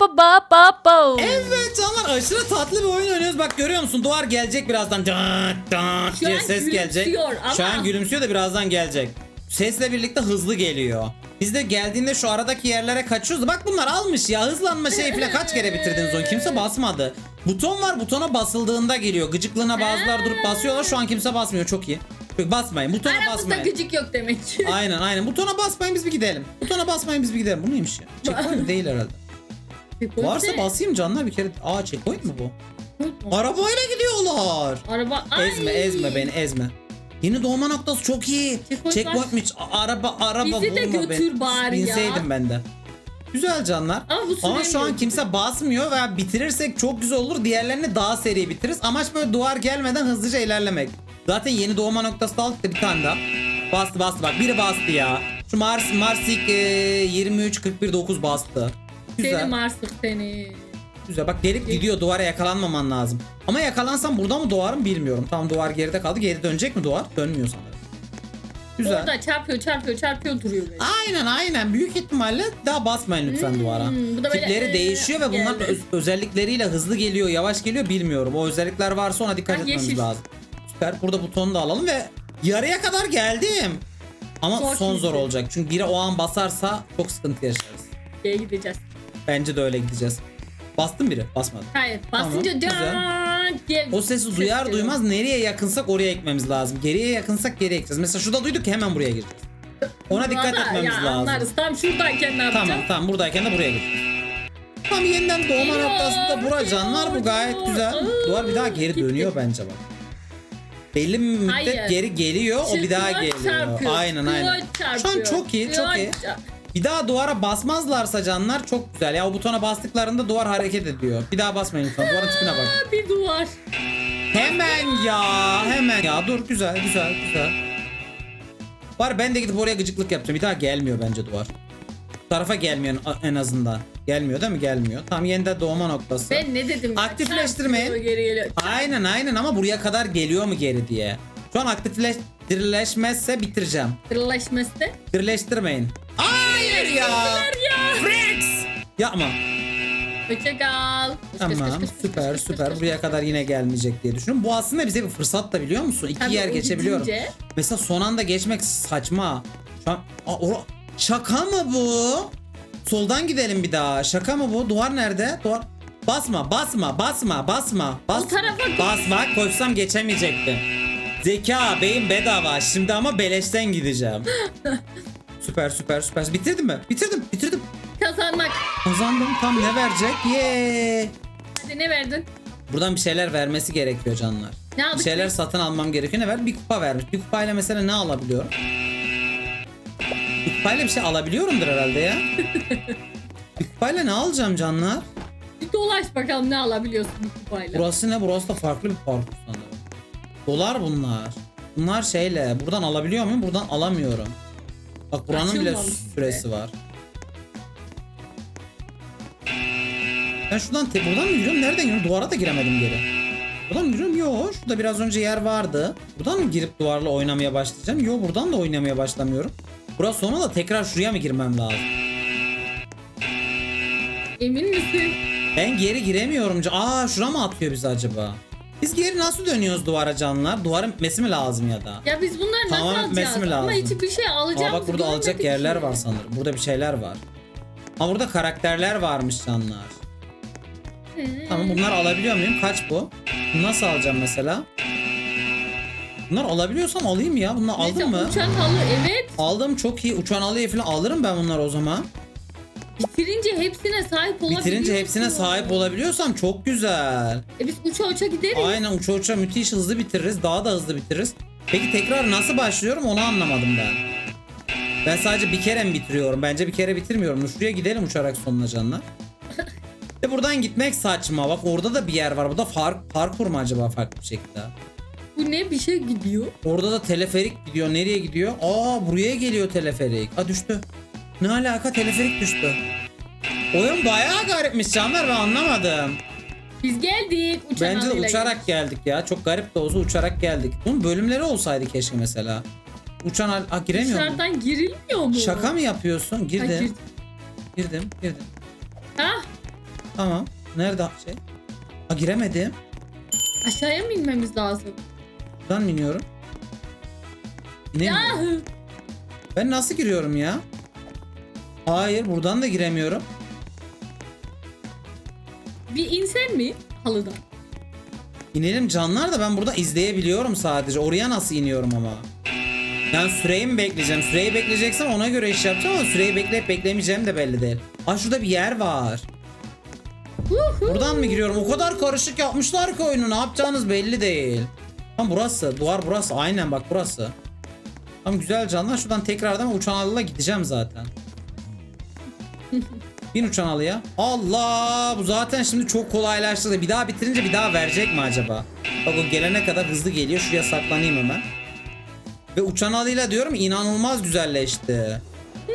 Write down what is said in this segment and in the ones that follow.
ba ba ba ba. Evet canlar aşırı tatlı bir oyun oynuyoruz. Bak görüyor musun? Duvar gelecek birazdan. Dıt dıt diye ses gelecek. gülümsüyor Şu ama- an gülümsüyor da birazdan gelecek. Sesle birlikte hızlı geliyor. Biz de geldiğinde şu aradaki yerlere kaçıyoruz. Bak bunlar almış ya. Hızlanma şey falan kaç kere bitirdiniz onu? Kimse basmadı. Buton var. Butona basıldığında geliyor. Gıcıklığına bazılar durup basıyorlar. Şu an kimse basmıyor. Çok iyi. Yok, Basmayın. Butona Aramızda basmayın. gıcık yok demek ki. Aynen aynen. Butona basmayın biz bir gidelim. Butona basmayın biz bir gidelim. Bu neymiş ya? Checkpoint değil herhalde. Varsa basayım canlar bir kere. Aa checkpoint mi bu? Arabayla gidiyorlar. Araba ay. Ezme ezme beni ezme. Yeni doğma noktası çok iyi. Checkpoint Checkpointmiş. A- Araba araba Bizi de vurma götür beni. bari ya. Binseydim ben de. Güzel canlar. Ama bu Ama şu an kimse basmıyor ve bitirirsek çok güzel olur. Diğerlerini daha seri bitiririz. Amaç böyle duvar gelmeden hızlıca ilerlemek. Zaten yeni doğma noktası aldık da bir tane daha. Bastı bastı bak biri bastı ya. Şu Mars Marsik e, 23 41 9 bastı. Güzel. Seni Marslık seni. Güzel bak gelip gidiyor duvara yakalanmaman lazım. Ama yakalansam burada mı doğarım bilmiyorum. Tamam duvar geride kaldı. Geri dönecek mi duvar? Dönmüyor sanırım. Güzel. Orada çarpıyor çarpıyor çarpıyor duruyor böyle. Aynen aynen büyük ihtimalle daha basmayın lütfen Hmm, duvara. bu da böyle, Tipleri ee, değişiyor ve bunların geldi. öz- özellikleriyle hızlı geliyor yavaş geliyor bilmiyorum. O özellikler varsa ona dikkat Ha, etmemiz yeşil. lazım. Süper burada butonu da alalım ve yarıya kadar geldim. Ama Zor son zor kesin. olacak. Çünkü biri o an basarsa çok sıkıntı yaşarız. Şeye gideceğiz. Bence de öyle gideceğiz. Bastın biri basmadı. Hayır basınca Tamam, güzel. can diye O sesi ses duyar geliyor. duymaz nereye yakınsak oraya ekmemiz lazım. Geriye yakınsak geriye ekeceğiz. Mesela şurada duyduk ki hemen buraya gireceğiz. Ona dikkat Burada etmemiz ya, lazım. Anlarız. Tam şuradayken ne yapacağız? Tamam tamam buradayken de buraya gireceğiz. Tam yeniden doğma Geliyor, noktasında bura canlar bu gayet geliyor. güzel. Aa, Duvar bir daha geri gitti. dönüyor bence bak. Belli bir müddet Hayır. geri geliyor o bir daha geliyor. çarpıyor, Aynen çıkıyor, aynen. Şu an çarpıyor, çok iyi çok iyi. çarp- Bir daha duvara basmazlarsa canlar çok güzel. Ya o butona bastıklarında duvar hareket ediyor. Bir daha basmayın lütfen. Duvarın tipine bak. Bir duvar. Hemen ya hemen ya dur güzel güzel güzel. Var ben de gidip oraya gıcıklık yapacağım. Bir daha gelmiyor bence duvar. Bu tarafa gelmiyor en azından. Gelmiyor değil mi? Gelmiyor. Tam yeniden doğma noktası. Ben ne dedim? ya? Aktifleştirmeyin. Çarpıyor, Geri geliyor. Aynen aynen ama buraya kadar geliyor mu geri diye. Şu an aktifleşmezse bitireceğim. Kırılaşması. Birleştirmeyin. Hayır ya. ya. Frex. Yapma. Hoşça kal. Kış, Tamam kış, kış, süper kış, kış, süper. kış, Buraya kadar yine gelmeyecek diye düşünüyorum. Bu aslında bize bir fırsat da biliyor musun? İki Tabii yer o geçebiliyorum. gidince- Mesela son anda geçmek saçma. Şu an Aa, ora- şaka mı bu? Soldan gidelim bir daha. Şaka mı bu? Duvar nerede? Duvar Basma, basma, basma, basma. Bas. O tarafa- Basma, koşsam geçemeyecektim. Zeka, beyin bedava. Şimdi ama beleşten gideceğim. süper, süper, süper. Bitirdim mi? Bitirdim, bitirdim. Kazanmak. Kazandım. Tam ne verecek? Yeee. Hadi ne verdin? Buradan bir şeyler vermesi gerekiyor canlar. Ne Bir aldık? şeyler biz? satın almam gerekiyor. Ne ver? Bir kupa vermiş. Bir kupayla mesela ne alabiliyorum? Bir kupayla bir şey alabiliyorumdur herhalde ya. bir kupayla ne alacağım canlar? Bir dolaş bakalım ne alabiliyorsun bu kupayla. Burası ne? Burası da farklı bir parkur sanırım. Dolar bunlar. Bunlar şeyle. Buradan alabiliyor muyum? Buradan alamıyorum. Bak buranın bile Açılmamış süresi var. Ben şuradan te- buradan mı giriyorum? Nereden giriyorum? Duvara da giremedim geri. Buradan mı giriyorum? Yok. Şurada biraz önce yer vardı. Buradan mı girip duvarla oynamaya başlayacağım? Yok buradan da oynamaya başlamıyorum. Burası sonra da tekrar şuraya mı girmem lazım? Emin misin? Ben geri giremiyorum. Aa şura mı atıyor bizi acaba? Biz geri nasıl dönüyoruz duvara canlar? Duvarın bitmesi mi lazım ya da? Ya biz bunları nasıl Tamam, alacağız? etmesi mi Ama lazım? hiçbir şey alacağımızı Aa bak burada alacak yerler ki. var sanırım. Burada bir şeyler var. Ama burada karakterler varmış canlar. Hı. Tamam bunlar alabiliyor muyum? Kaç bu? Bunu Nasıl alacağım mesela? Bunlar alabiliyorsam alayım ya. Bunlar Mesela aldım mı? Uçan halı evet. Aldım çok iyi. Uçan alıya falan alırım ben bunları o zaman. Bitirince hepsine sahip olabiliyorsun. Bitirince hepsine sahip olabiliyorsam çok güzel. E biz uça uça gideriz. Aynen uça uça müthiş hızlı bitiririz. Daha da hızlı bitiririz. Peki tekrar nasıl başlıyorum onu anlamadım ben. Ben sadece bir kere mi bitiriyorum? Bence bir kere bitirmiyorum. Şuraya gidelim uçarak sonuna canlar. Ve buradan gitmek saçma. Bak orada da bir yer var. Bu da fark, parkur mu acaba farklı bir şekilde? Bu ne bir şey gidiyor. Orada da teleferik gidiyor. Nereye gidiyor? Aa buraya geliyor teleferik. Aa düştü. Ne alaka teleferik düştü. Oyun bayağı garipmiş canlar ben anlamadım. Biz geldik uçan Bence de uçarak geldik ya. Çok garip de olsa uçarak geldik. Bunun bölümleri olsaydı keşke mesela. Uçan hal... Giremiyor mu? Dışarıdan girilmiyor mu? Şaka mı yapıyorsun? Ha, Girdim. girdim. Girdim. Girdim. Ha? Tamam. Nerede şey? Ha giremedim. Aşağıya mı inmemiz lazım? Buradan mı iniyorum? İnemiyorum. Yahu. Ben nasıl giriyorum ya? Hayır buradan da giremiyorum. Bir insen mi halıdan? İnelim canlar da ben burada izleyebiliyorum sadece. Oraya nasıl iniyorum ama? Yani süreyi mi bekleyeceğim? Süreyi bekleyeceksem ona göre iş yapacağım ama süreyi bekleyip beklemeyeceğim de belli değil. Aa şurada bir yer var. Buradan mı giriyorum? O kadar karışık yapmışlar ki oyunu. Ne yapacağınız belli değil. Tam burası. Duvar burası. Aynen bak burası. Tam güzel canlar. Şuradan tekrardan uçan gideceğim zaten. Bin uçan halıya. Allah! Bu zaten şimdi çok kolaylaştırdı. Bir daha bitirince bir daha verecek mi acaba? Bak o gelene kadar hızlı geliyor. Şuraya saklanayım hemen. Ve uçan halıyla diyorum inanılmaz güzelleşti.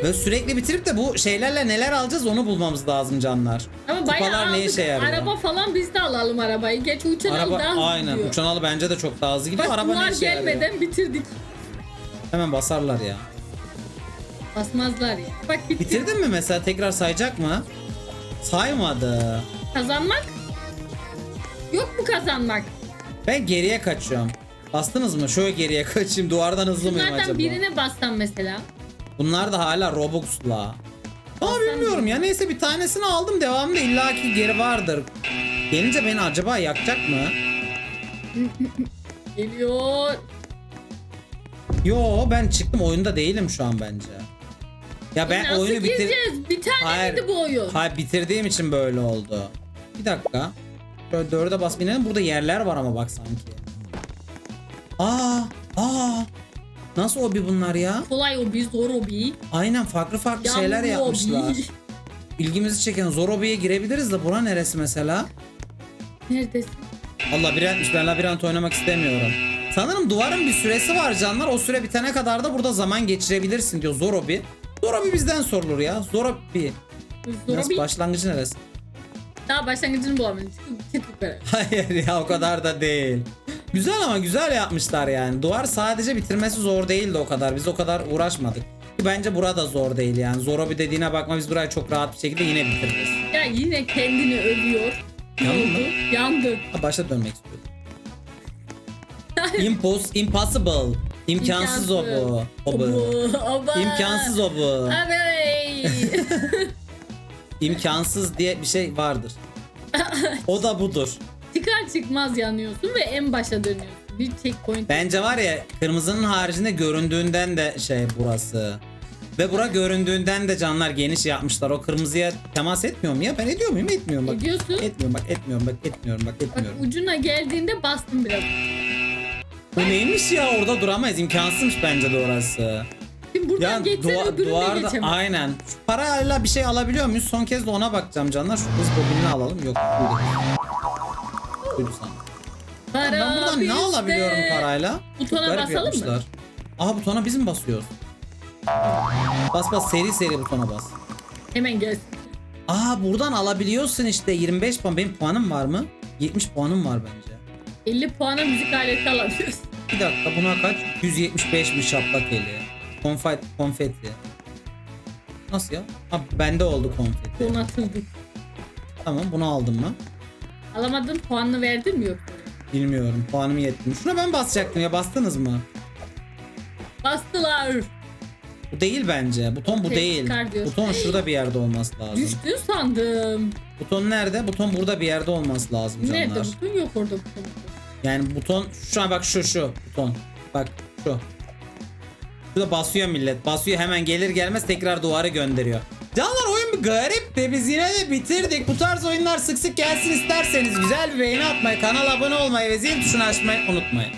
Ve sürekli bitirip de bu şeylerle neler alacağız onu bulmamız lazım canlar. Ama Kupalar ne aldık. işe yarıyor? Araba falan biz de alalım arabayı. Geç uçan Araba daha hızlı aynen. gidiyor. Uçan halı bence de çok daha hızlı gidiyor. Bak Araba bunlar işe yarıyor? gelmeden bitirdik. Hemen basarlar ya. Basmazlar ya. Bak bitti. Bitirdin mi mesela tekrar sayacak mı? Saymadı. Kazanmak? Yok mu kazanmak? Ben geriye kaçıyorum. Bastınız mı? Şöyle geriye kaçayım. Duvardan hızlı mıyım Bunlardan acaba? birine bassan mesela. Bunlar da hala Robux'la. Ama bilmiyorum ya neyse bir tanesini aldım devamında illaki geri vardır. Gelince beni acaba yakacak mı? Geliyor. Yo ben çıktım oyunda değilim şu an bence. Ya ben Nasıl oyunu bitir... gireceğiz? Bir tane miydi bu oyun? Hayır bitirdiğim için böyle oldu. Bir dakika. Şöyle dörde bas binelim. Burada yerler var ama bak sanki. Aa, aa. Nasıl obi bunlar ya? Kolay o bir zor o bir. Aynen farklı farklı şeyler Yağmurlu yapmışlar. hobi. İlgimizi çeken Zorobi'ye girebiliriz de bura neresi mesela? Neredesin? Allah labirent ben labirent oynamak istemiyorum. Sanırım duvarın bir süresi var canlar. O süre bitene kadar da burada zaman geçirebilirsin diyor Zorobi. Zorobi bizden sorulur ya. Zorobi. Zor Nasıl bir. başlangıcı neresi? Daha başlangıcını bulamadım. Hayır ya o kadar da değil. Güzel ama güzel yapmışlar yani. Duvar sadece bitirmesi zor değildi o kadar. Biz o kadar uğraşmadık. Bence burada zor değil yani. Zorobi dediğine bakma biz burayı çok rahat bir şekilde yine bitiririz. Ya yine kendini övüyor. Yandın mı? Ha, başta dönmek istiyorum. Impos, impossible. İmkansız o bu. O bu. Oba. İmkansız o bu. Abey. İmkansız diye bir şey vardır. O da budur. Çıkar çıkmaz yanıyorsun ve en başa dönüyorsun. Bir checkpoint. Bence var ya kırmızının haricinde göründüğünden de şey burası. Ve bura göründüğünden de canlar geniş yapmışlar. O kırmızıya temas etmiyor mu ya? Ben ediyor muyum? Etmiyorum bak. Ediyorsun. Etmiyorum bak etmiyorum bak etmiyorum bak Bak etmiyorum. ucuna geldiğinde bastım biraz. Bu neymiş ya orada duramayız. İmkansızmış bence de orası. Şimdi buradan Ya geçsen dua- öbürüne duvarda geçemem. aynen. Şu parayla bir şey alabiliyor muyuz? Son kez de ona bakacağım canlar. Şu hız bobinini alalım. Yok buydu. Buydu sana. Para Ben buradan ne alabiliyorum parayla? Butona garip basalım mı? yapmışlar. Aha butona biz mi basıyoruz? Bas bas seri seri butona bas. Hemen gelsin. Aa buradan alabiliyorsun işte 25 puan. Benim puanım var mı? 70 puanım var bence. 50 puana müzik aleti alabiliyorsun. Bir dakika buna kaç? 175 mi şaplak eli? Konfet, konfeti. Nasıl ya? Ha bende oldu konfeti. Donatıldı. Tamam bunu aldım mı? Alamadın puanını verdin mi yok? Bilmiyorum. Puanım yetti mi? Şuna ben basacaktım ya. Bastınız mı? Bastılar. Bu değil bence. Buton bu değil. çıkar diyorsun. Buton şurada bir yerde olması lazım. Düştün sandım. Buton nerede? Buton burada bir yerde olması lazım canlar. Nerede butun yok orada butun. Yani buton şu an bak şu şu buton. Bak şu. Şurada basıyor millet. Basıyor hemen gelir gelmez tekrar duvarı gönderiyor. Canlar oyun bir garip de biz yine de bitirdik. Bu tarz oyunlar sık sık gelsin isterseniz güzel bir beğeni atmayı, kanala abone olmayı ve zil tuşunu açmayı unutmayın.